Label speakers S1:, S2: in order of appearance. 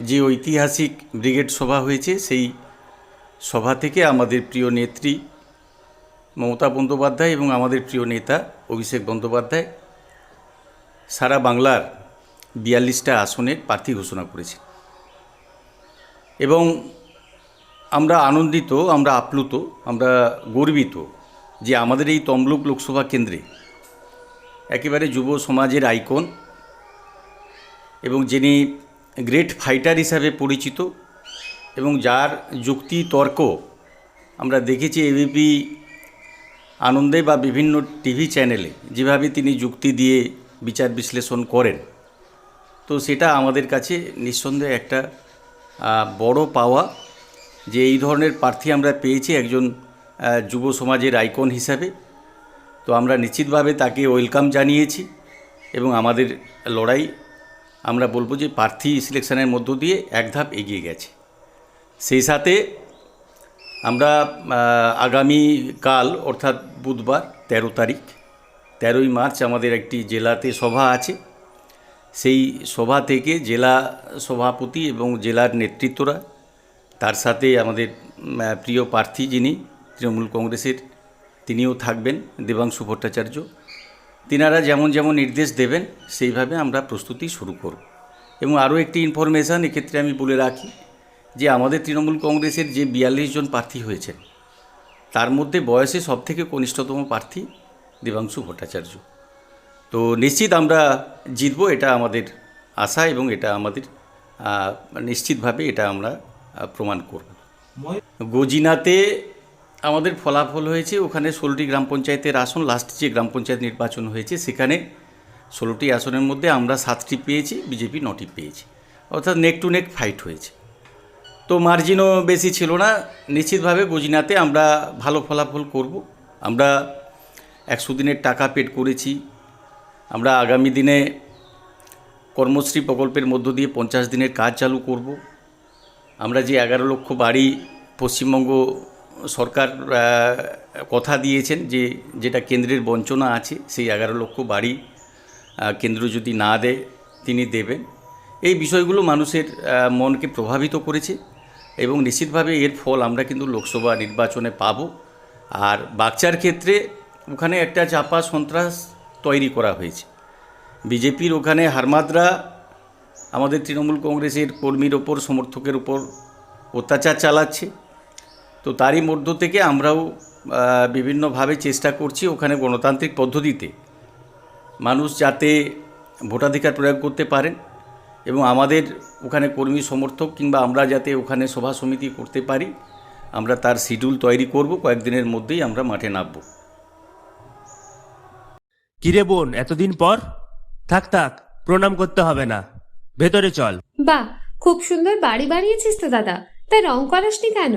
S1: যে ঐতিহাসিক ব্রিগেড সভা হয়েছে, সেই সভা থেকে আমাদের প্রিয় নেত্রী মমতা বন্দ্যোপাধ্যায় এবং আমাদের প্রিয় নেতা অভিষেক বন্দ্যোপাধ্যায় সারা বাংলার বিয়াল্লিশটা আসনের প্রার্থী ঘোষণা করেছে এবং আমরা আনন্দিত, আমরা আপ্লুত, আমরা গর্বিত যে আমাদের এই তমলুক লোকসভা কেন্দ্রে একেবারে যুব সমাজের আইকন এবং যিনি গ্রেট ফাইটার হিসাবে পরিচিত এবং যার যুক্তি তর্ক আমরা দেখেছি এবিপি আনন্দে বা বিভিন্ন টিভি চ্যানেলে যেভাবে তিনি যুক্তি দিয়ে বিচার বিশ্লেষণ করেন। তো সেটা আমাদের কাছে নিঃসন্দেহে একটা বড় পাওয়া যে এই ধরনের প্রার্থী আমরা পেয়েছি একজন যুব সমাজের আইকন হিসাবে। তো আমরা নিশ্চিতভাবে তাকে ওয়েলকাম জানিয়েছি এবং আমাদের লড়াই আমরা বলব যে প্রার্থী সিলেকশনের মধ্য দিয়ে এক ধাপ এগিয়ে গেছে। সেই সাথে আমরা আগামী কাল, অর্থাৎ বুধবার, তেরো তারিখ, তেরোই মার্চ আমাদের একটি জেলাতে সভা আছে। সেই সভা থেকে জেলা সভাপতি এবং জেলার নেতৃত্বরা, তার সাথে আমাদের প্রিয় প্রার্থী যিনি, তৃণমূল কংগ্রেসের, তিনিও থাকবেন, দেবাংশু ভট্টাচার্য। তিনারা যেমন যেমন নির্দেশ দেবেন সেইভাবে আমরা প্রস্তুতি শুরু করব। এবং আরও একটি ইনফরমেশান এক্ষেত্রে আমি বলে রাখি যে আমাদের তৃণমূল কংগ্রেসের যে বিয়াল্লিশ জন প্রার্থী হয়েছেন তার মধ্যে বয়সে সবথেকে কনিষ্ঠতম প্রার্থী দেবাংশু ভট্টাচার্য। তো নিশ্চিত আমরা জিতব এটা আমাদের আশা এবং এটা আমাদের নিশ্চিতভাবে এটা আমরা প্রমাণ করব। গজিনাতে আমাদের ফলাফল হয়েছে, ওখানে ষোলোটি গ্রাম পঞ্চায়েতের আসন, লাস্ট যে গ্রাম পঞ্চায়েত নির্বাচন হয়েছে, সেখানে ষোলোটি আসনের মধ্যে আমরা সাতটি পেয়েছি, বিজেপি নটি পেয়েছি। অর্থাৎ নেক টু নেক ফাইট হয়েছে। তো মার্জিনও বেশি ছিল না, নিশ্চিতভাবে গজিনাতে আমরা ভালো ফলাফল করব। আমরা একশো দিনের টাকা পেড করেছি। আমরা আগামী দিনে কর্মশ্রী প্রকল্পের মধ্য দিয়ে পঞ্চাশ দিনের কাজ চালু করব। আমরা যে এগারো লক্ষ বাড়ি পশ্চিমবঙ্গ সরকার কথা দিয়েছেন যে যেটা কেন্দ্রের বঞ্চনা আছে, সেই এগারো লক্ষ বাড়ি কেন্দ্র যদি না দেয়, তিনি দেবেন। এই বিষয়গুলো মানুষের মনকে প্রভাবিত করেছে এবং নিশ্চিতভাবে এর ফল আমরা কিন্তু লোকসভা নির্বাচনে পাব। আর বাচ্চার ক্ষেত্রে ওখানে একটা চাপা সন্ত্রাস তৈরি করা হয়েছে। বিজেপির ওখানে হারমাদরা, আমাদের তৃণমূল কংগ্রেসের কর্মীর ওপর, সমর্থকের উপর অত্যাচার চালাচ্ছে। তো তারই মধ্য থেকে আমরাও বিভিন্নভাবে চেষ্টা করছি ওখানে গণতান্ত্রিক পদ্ধতিতে মানুষ যাতে ভোটাধিকার প্রয়োগ করতে পারেন এবং আমাদের ওখানে কর্মী সমর্থক কিংবা আমরা যাতে ওখানে সভা সমিতি করতে পারি আমরা তার শিডিউল তৈরি করব কয়েকদিনের মধ্যেই আমরা মাঠে নামবো।
S2: কিরে বোন এতদিন পর? থাক থাক প্রণাম করতে হবে না। ভেতরে চল।
S3: বাহ খুব সুন্দর বাড়ি বানিয়েছিস তো দাদা। তা রং করাসনি কেন?